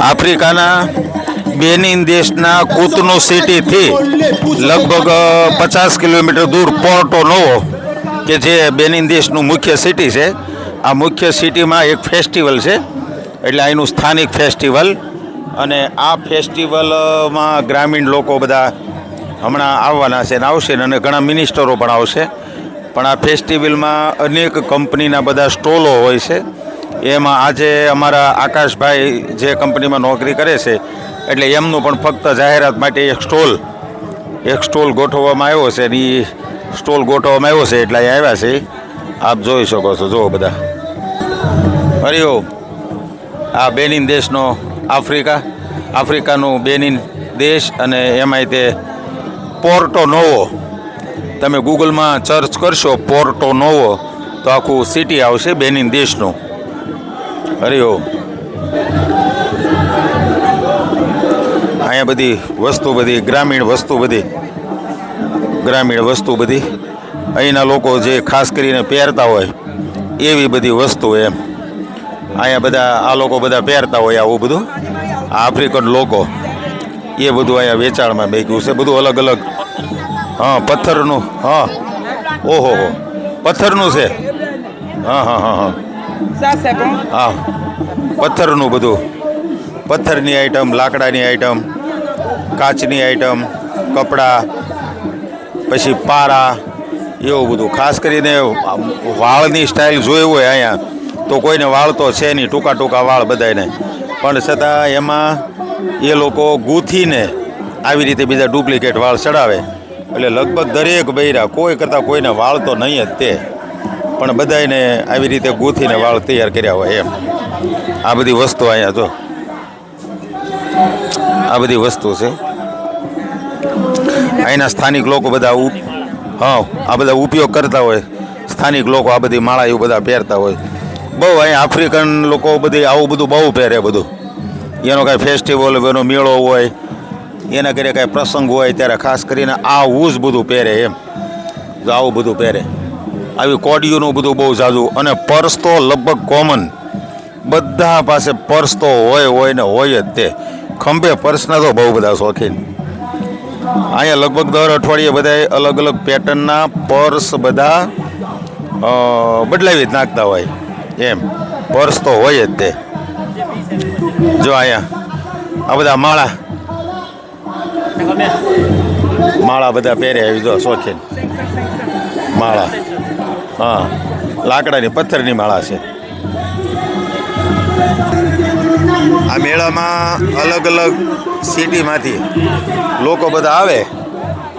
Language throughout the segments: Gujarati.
આફ્રિકાના બેનિન દેશના કૂતનો સિટીથી લગભગ પચાસ કિલોમીટર દૂર પોર્ટો નોવો, કે જે બેનિન દેશનું મુખ્ય સિટી છે. આ મુખ્ય સિટીમાં એક ફેસ્ટિવલ છે, એટલે અહીંનું સ્થાનિક ફેસ્ટિવલ. અને આ ફેસ્ટિવલમાં ગ્રામીણ લોકો બધા હમણાં આવવાના છે ને આવશે અને ઘણા મિનિસ્ટરો પણ આવશે. પણ આ ફેસ્ટિવલમાં અનેક કંપનીના બધા સ્ટોલો હોય છે. એમાં આજે અમારા આકાશભાઈ જે કંપનીમાં નોકરી કરે છે, એટલે એમનું પણ ફક્ત જાહેરાત માટે એક સ્ટોલ એક સ્ટોલ ગોઠવવામાં આવ્યો છે અને એ સ્ટોલ ગોઠવવામાં આવ્યો છે એટલે આવ્યા છે. આપ જોઈ શકો છો, જુઓ બધા. હરિઓમ આ બેનિન દેશનો આફ્રિકા, આફ્રિકાનું બેનિન દેશ અને એમાંય તે પોર્ટો નોવો. તમે ગૂગલમાં સર્ચ કરશો પોર્ટો નોવો, તો આખું સિટી આવશે બેનિન દેશનું. હરિઓમ અહીંયા બધી વસ્તુ બધી, ગ્રામીણ વસ્તુ બધી, ગ્રામીણ વસ્તુ બધી. અહીંના લોકો જે ખાસ કરીને પહેરતા હોય, એવી બધી વસ્તુ એમ. અહીંયા બધા, આ લોકો બધા પહેરતા હોય આવું બધું. આ આફ્રિકન લોકો, એ બધું અહીંયા વેચાણમાં બેગ્યું છે. બધું અલગ અલગ. હા, પથ્થરનું, હા. ઓહો પથ્થરનું છે. હા હા હા હા. હા. પથ્થરનું બધું. પથ્થરની આઈટમ લાકડાની આઈટમ કાચની આઈટમ કપડાં, પછી પારા, એવું બધું. ખાસ કરીને વાળની સ્ટાઇલ જોઈ હોય અહીંયા, તો કોઈને વાળ તો છે નહીં ટૂંકા ટૂંકા વાળ બધાને પણ છતાં એમાં એ લોકો ગૂંથીને આવી રીતે બીજા ડુપ્લિકેટ વાળ ચડાવે. એટલે લગભગ દરેક બૈરા કોઈ કરતાં કોઈને વાળ તો નહીં જ તે. પણ બધાને આવી રીતે ગૂંથીને વાળ તૈયાર કર્યા હોય એમ. આ બધી વસ્તુ અહીંયા જો. આ બધી વસ્તુ છે. અહીંના સ્થાનિક લોકો બધા હા, આ બધા ઉપયોગ કરતા હોય. સ્થાનિક લોકો આ બધી માળા એવું બધા પહેરતા હોય. બહુ અહીંયા આફ્રિકન લોકો બધી આવું બધું બહુ પહેરે બધું. એનો કાંઈ ફેસ્ટિવલ એનો મેળો હોય, એના ઘરે કાંઈ પ્રસંગ હોય, ત્યારે ખાસ કરીને આવું જ બધું પહેરે એમ. જો આવું બધું પહેરે. આવી કોડિયુંનું બધું બહુ ઝાઝું અને પર્સ તો લગભગ કોમન બધા પાસે પર્સ તો હોય હોય ને હોય જ તે. ખંભે પર્સના તો બહુ બધા શોખીન. અહીંયા લગભગ દર અઠવાડિયે બધા અલગ અલગ પેટર્નના પર્સ બધા બદલાવી જ નાખતા હોય. એમ. પર્સ તો હોય જ તે. જો અહીંયા, આ બધા માળા. માળા બધા પહેરે આવી જો શોખીન. માળા. હા, લાકડાની પથ્થરની માળા છે. આ મેળામાં અલગ અલગ સિટીમાંથી લોકો બધા આવે,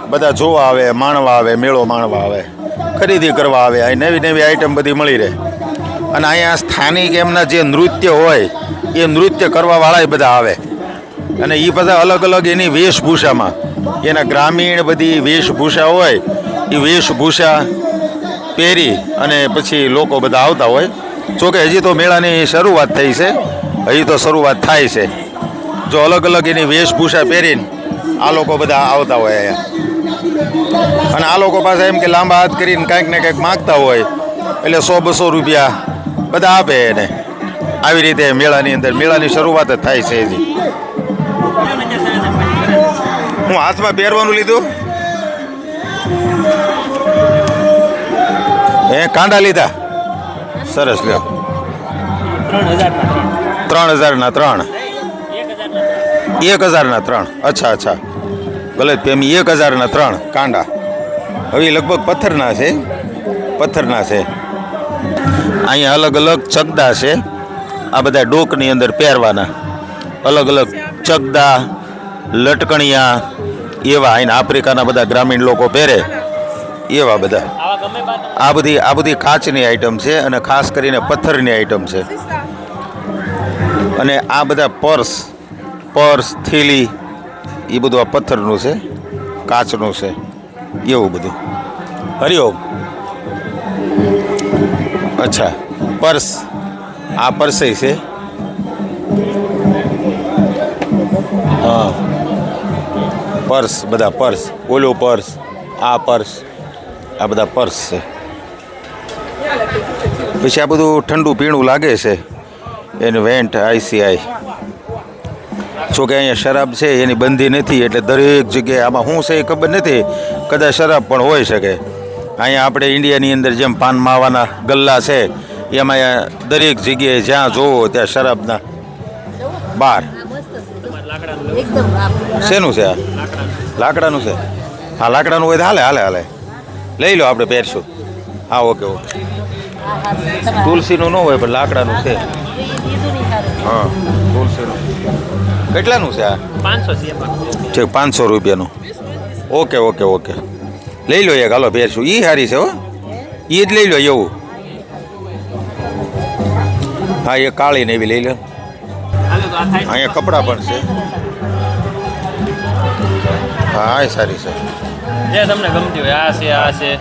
બધા જોવા આવે, માણવા આવે, મેળો માણવા આવે, ખરીદી કરવા આવે અહીં નવી નવી આઈટમ બધી મળી રહે. અને અહીંયા સ્થાનિક એમના જે નૃત્ય હોય, એ નૃત્ય કરવાવાળા બધા આવે. અને એ બધા અલગ અલગ એની વેશભૂષામાં. એના ગ્રામીણ બધી વેશભૂષા હોય એ વેશભૂષા પહેરી અને પછી લોકો બધા આવતા હોય. જોકે હજી તો મેળાની શરૂઆત થઈ છે. હજી તો શરૂઆત થાય છે. જો અલગ અલગ એની વેશભૂષા પહેરીને આ લોકો બધા આવતા હોય અહીંયા. અને આ લોકો પાસે એમ કે લાંબા હાથ કરીને કાંઈક ને કંઈક માગતા હોય, એટલે સો બસો રૂપિયા બધા આપે એને. આવી રીતે મેળાની અંદર, મેળાની શરૂઆત જ થાય છે હજી. હું હાથમાં પહેરવાનું લીધું? એ કાંડા લીધા. સરસ, લ્યો. ત્રણ હજારના ત્રણ. એક હજારના ત્રણ. અચ્છા અચ્છા. ભલે તેમ એક હજારના ત્રણ કાંડા. હવે લગભગ પથ્થરના છે. પથ્થરના છે. અહીંયા અલગ અલગ ચગદા છે. આ બધા ડોકની અંદર પહેરવાના. અલગ અલગ ચગદા, લટકણિયા, એવા અહીં આફ્રિકાના બધા ગ્રામીણ લોકો પહેરે. એવા બધા. આ બધી આ બધી કાચની આઈટમ છે અને ખાસ કરીને પથ્થરની આઈટમ છે. અને આ બધા પર્સ પર્સ, થેલી, એ બધું આ પથ્થરનું છે, કાચનું છે, એવું બધું. હરિઓમ અચ્છા, પર્સ, આ પર્સે છે. હા. પર્સ, બધા પર્સ, ઓલો પર્સ, આ પર્સ. આ બધા પર્સ છે. પછી આ બધું ઠંડુ પીણું લાગે છે. એનું વેન્ટ આઈસીઆઈ જોકે અહીંયા શરાબ છે, એની બંધી નથી, એટલે દરેક જગ્યાએ આમાં શું છે એ ખબર નથી. કદાચ શરાબ પણ હોઈ શકે. અહીંયા આપણે ઇન્ડિયાની અંદર જેમ પાન માવાના ગલ્લા છે, એમાં દરેક જગ્યાએ જ્યાં જોવો ત્યાં શરાબના બાર. શેનું છે આ? લાકડાનું છે. હા, લાકડાનું હોય તો હાલે હાલે હાલે. લઈ લો આપણે પહેરશું. હા ઓકે ઓકે. તુલસીનું ન હોય પણ લાકડાનું છે. હા તુલસીનું. કેટલાનું છે આ? પાંચસો છે પાંચસો રૂપિયાનું. Okay okay okay. લઈ લો એક હાલો પહેરશું. એ સારી છે હો. એ જ લઈ લો એવું. હા એ કાળી ને એવી લઈ લો. અહીંયા કપડાં પણ છે. હા સારી છે. જે તમને ગમતી હોય આ છે આ છે.